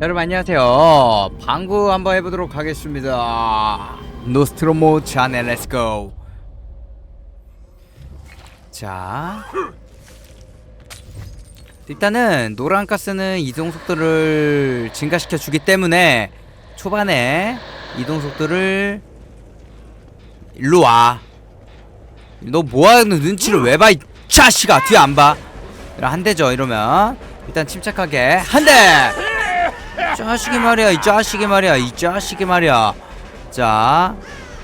여러분 안녕하세요. 방구 한번 해보도록 하겠습니다. 노스트로모 자네 렛츠고 자. 일단은 노란 가스는 이동 속도를 증가시켜 주기 때문에 초반에 이동 속도를 일로 와 너 뭐하는 눈치를 왜 봐 이 자식아? 뒤에 안 봐. 한 대죠 이러면 일단 침착하게. 한 대! 자식이 말이야 이 자식이 말이야 이 자식이 말이야. 자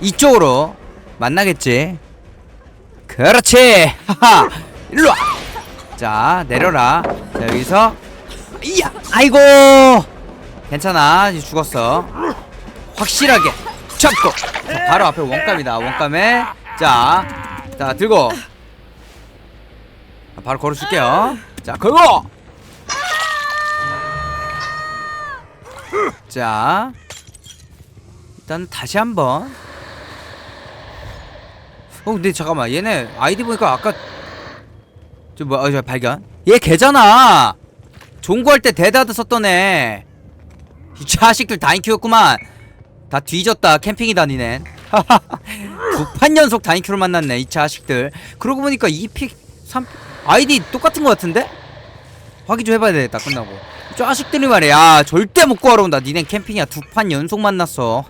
이쪽으로 만나겠지? 그렇지! 하하! 일로와! 자 내려라. 자 여기서. 이야 아이고! 괜찮아. 이제 죽었어. 확실하게. 잡고. 자, 바로 앞에 원감이다 원감에. 자 자 들고. 자, 바로 걸어줄게요. 자 걸고 자 일단 다시 한번. 어 근데 잠깐만 얘네 아이디 보니까 아까 저 뭐야 어, 저 발견. 얘 걔잖아. 종구할 때 데드하드 썼던 애이 자식들 다인 키웠구만. 다 뒤졌다 캠핑이 다니네. 두판 연속 다인 큐를 만났네 이 자식들. 그러고 보니까 2픽 3 아이디 똑같은 거 같은데? 확인 좀 해봐야 되겠다 끝나고. 이 자식들이 말이야. 야, 절대 못 구하러 온다. 니넨 캠핑이야. 두 판 연속 만났어.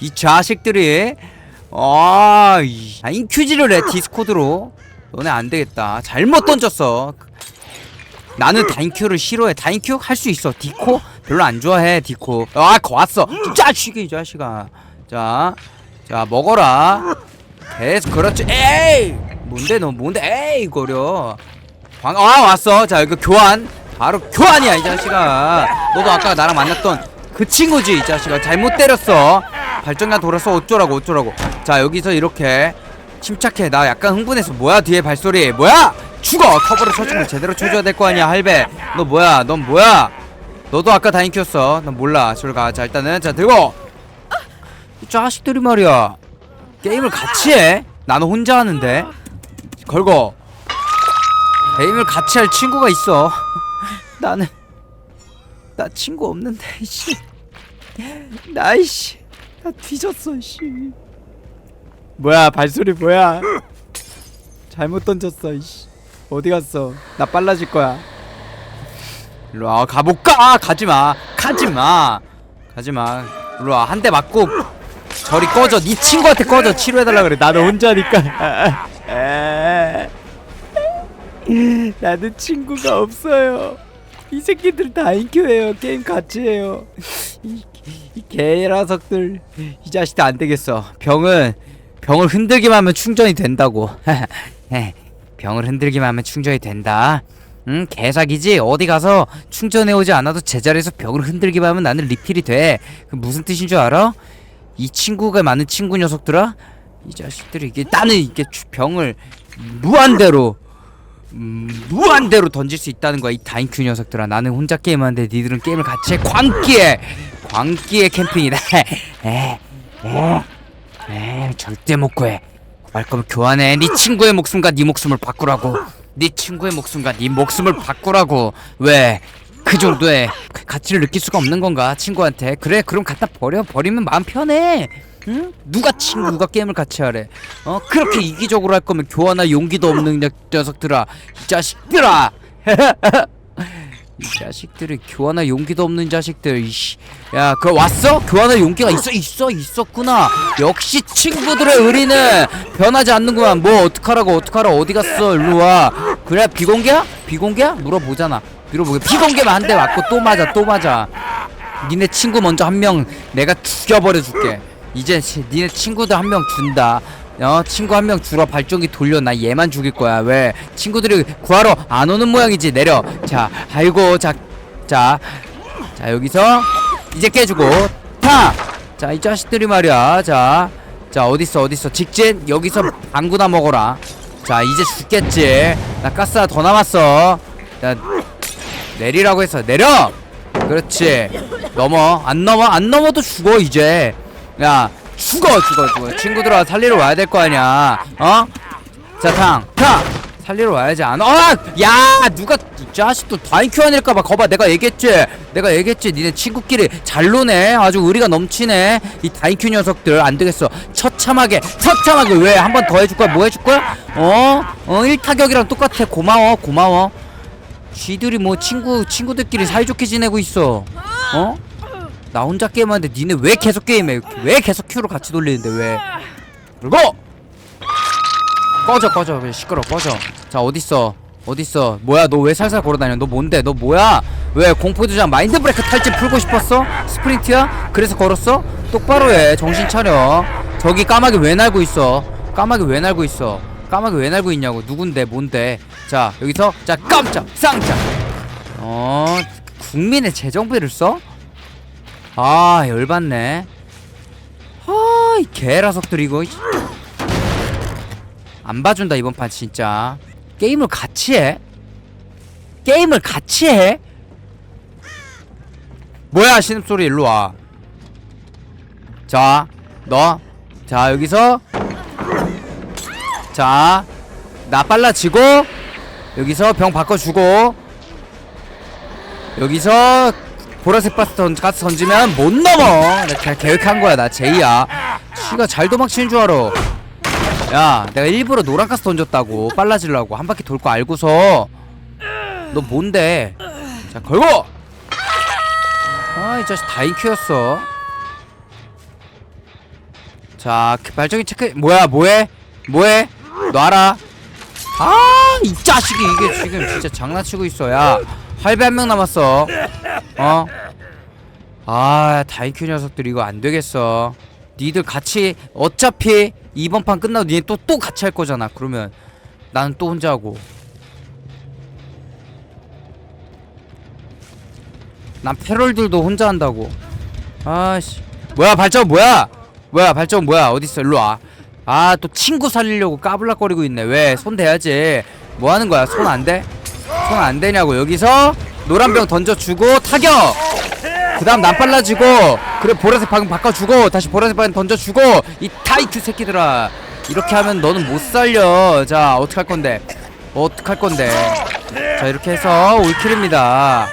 이 자식들이. 아, 이- 아 인큐지를 해 디스코드로. 너네 안 되겠다. 잘못 던졌어. 나는 다인큐를 싫어해. 다인큐 할 수 있어. 디코? 별로 안 좋아해 디코. 아 거 왔어. 이 자식이 이 자식아. 자 자 먹어라. 계속 그렇지. 에이! 뭔데 너 뭔데? 에이 거려. 광, 아 왔어. 자 이거 교환 바로 교환이야 이 자식아. 너도 아까 나랑 만났던 그 친구지 이 자식아. 잘못 때렸어. 발전기가 돌아서 어쩌라고 어쩌라고. 자 여기서 이렇게 침착해. 나 약간 흥분해서 뭐야 뒤에 발소리. 뭐야? 죽어! 커버를 걸 제대로 쳐줘야 될 거 아니야 할배. 너 뭐야? 넌 뭐야? 너도 아까 다인 켰어. 난 몰라. 저리 가자 일단은 자 들고. 이 자식들이 말이야. 게임을 같이 해? 나는 혼자 하는데. 걸고. 게임을 같이 할 친구가 있어 나는 나 친구 없는데 이씨. 나 이씨. 나 뒤졌어 이씨. 뭐야 발소리 뭐야? 잘못 던졌어 이씨. 어디 갔어? 나 빨라질 거야. 일로 와 가볼까? 가지마. 가지마. 가지마. 일로 와한 대 맞고 저리 꺼져. 네 친구한테 꺼져. 치료해달라 그래. 나는 혼자니까. 나는 친구가 없어요 이 새끼들 다 인큐해요. 게임 같이 해요. 이, 이 개라석들. 이 자식들 안 되겠어. 병은 병을 흔들기만 하면 충전이 된다고. 병을 흔들기만 하면 충전이 된다. 응? 개사기지? 어디 가서 충전해 오지 않아도 제자리에서 병을 흔들기만 하면 나는 리필이 돼 그 무슨 뜻인 줄 알아? 이 친구가 많은 친구 녀석들아? 이 자식들이 이게 나는 이게 추- 병을 무한대로 음, 무한대로 던질 수 있다는 거야 이 다인큐 녀석들아. 나는 혼자 게임하는데 니들은 게임을 같이 해. 광기에 광기의 캠핑이다. 에, 에, 에, 절대 못 구해. 구할 거면 교환해. 네 친구의 목숨과 네 목숨을 바꾸라고. 네 친구의 목숨과 네 목숨을 바꾸라고. 왜? 그 정도의 그 가치를 느낄 수가 없는 건가 친구한테? 그래 그럼 갖다 버려. 버리면 마음 편해 응? 누가 친구 누가 게임을 같이 하래? 어 그렇게 이기적으로 할 거면 교환할 용기도 없는 녀- 녀석들아. 이 자식들아! 이 자식들이 교환할 용기도 없는 자식들 이씨. 야 그거 왔어? 교환할 용기가 있어 있어 있었구나. 역시 친구들의 의리는 변하지 않는구만. 뭐 어떡하라고 어떡하라. 어디 갔어? 일로 와. 그래 비공개야? 비공개야? 물어보잖아. 물어보게. 비공개만 한 대 맞고 또 맞아 또 맞아. 니네 친구 먼저 한 명 내가 죽여버려 줄게 이제 시- 니네 친구들 한명 준다. 어? 친구 한 명 주러 발전기 돌려. 나 얘만 죽일 거야. 왜? 친구들이 구하러 안 오는 모양이지. 내려. 자 아이고 자자자 여기서 이제 깨주고. 타자 이 자식들이 말이야. 자자 어딨어 어딨어. 직진 여기서 방구나 먹어라. 자 이제 죽겠지. 나 가스 하나 더 남았어. 자 내리라고 했어 내려! 그렇지. 넘어. 안 넘어 안 넘어도 죽어 이제 야 죽어 죽어 죽어. 친구들아 살리러 와야 될 거 아니야. 어? 자탕탕. 살리러 와야지. 안 어! 야 누가 이 자식도 다인큐 아닐까봐 거봐 내가 얘기했지? 내가 얘기했지? 니네 친구끼리 잘 노네. 아주 의리가 넘치네. 이 다인큐 녀석들 안 되겠어. 처참하게 처참하게. 왜? 한 번 더 해줄 거야? 뭐 해줄 거야? 어? 어 일타격이랑 똑같아. 고마워 고마워. 쥐들이 뭐 친구 친구들끼리 사이좋게 지내고 있어. 어? 나 혼자 게임하는데 니네 왜 계속 게임해? 왜 계속 큐로 같이 돌리는데 왜? 그리고! 꺼져 꺼져. 그래 시끄러 꺼져. 자 어딨어? 어딨어? 뭐야? 너 왜 살살 걸어다녀? 너 뭔데? 너 뭐야? 왜 공포도장 마인드 브레이크 탈진 풀고 싶었어? 스프린트야? 그래서 걸었어? 똑바로 해. 정신 차려. 저기 까마귀 왜 날고 있어? 까마귀 왜 날고 있어? 까마귀 왜 날고 있냐고. 누군데? 뭔데? 자 여기서? 자 깜짝! 쌍짝! 어 국민의 재정비를 써? 아 열받네. 아이 개라석들 이거. 안 봐준다 이번 판 진짜. 게임을 같이 해. 게임을 같이 해. 뭐야 신음소리 일로 와 자 너. 자 여기서. 자 나 빨라지고. 여기서 병 바꿔주고. 여기서 보라색 바스 던, 가스 던지면 못 넘어. 내가 계획한 거야 나 제이야. 지가 잘 도망치는 줄 알아. 야 내가 일부러 노란 가스 던졌다고 빨라지려고 한 바퀴 돌 거 알고서 너 뭔데? 자 걸고! 아 이 자식 다인큐였어. 자그 발전기 체크 뭐야 뭐해? 뭐해? 너 알아? 아이 자식이 이게 지금 진짜 장난치고 있어 야 할배 한 명 남았어. 어? 아 다이큐 녀석들 이거 안 되겠어. 니들 같이 어차피 이번 판 끝나고 니네 또 또 같이 할 거잖아. 그러면 나는 또 혼자 하고. 난 패럴들도 혼자 한다고. 아씨. 뭐야 발자국 뭐야? 뭐야 발자국 뭐야? 어딨어? 일로 와 아 또 친구 살리려고 까불락거리고 있네. 왜? 손 대야지. 뭐 하는 거야? 손안 대? 손 안 되냐고. 여기서 노란병 던져주고 타격! 그 다음 난 빨라지고 그래 보라색 방금 바꿔주고 다시 보라색 방금 던져주고 이 타이큐 새끼들아. 이렇게 하면 너는 못 살려. 자 어떡할 건데? 어떡할 건데? 자 이렇게 해서 올킬입니다.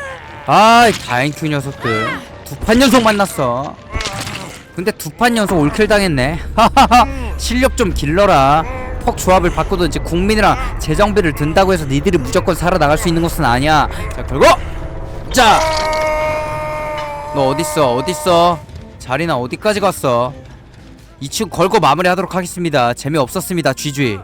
아이 다행큐 녀석들. 두 판 연속 만났어. 근데 두 판 연속 올킬 당했네. 하하하. 실력 좀 길러라 폭 조합을 바꾸든지 국민이랑 재정비를 든다고 해서 니들이 무조건 살아나갈 수 있는 것은 아니야. 자 걸고 자! 너 어딨어? 어딨어? 자리나 어디까지 갔어? 이 친구 걸고 마무리하도록 하겠습니다. 재미없었습니다 GG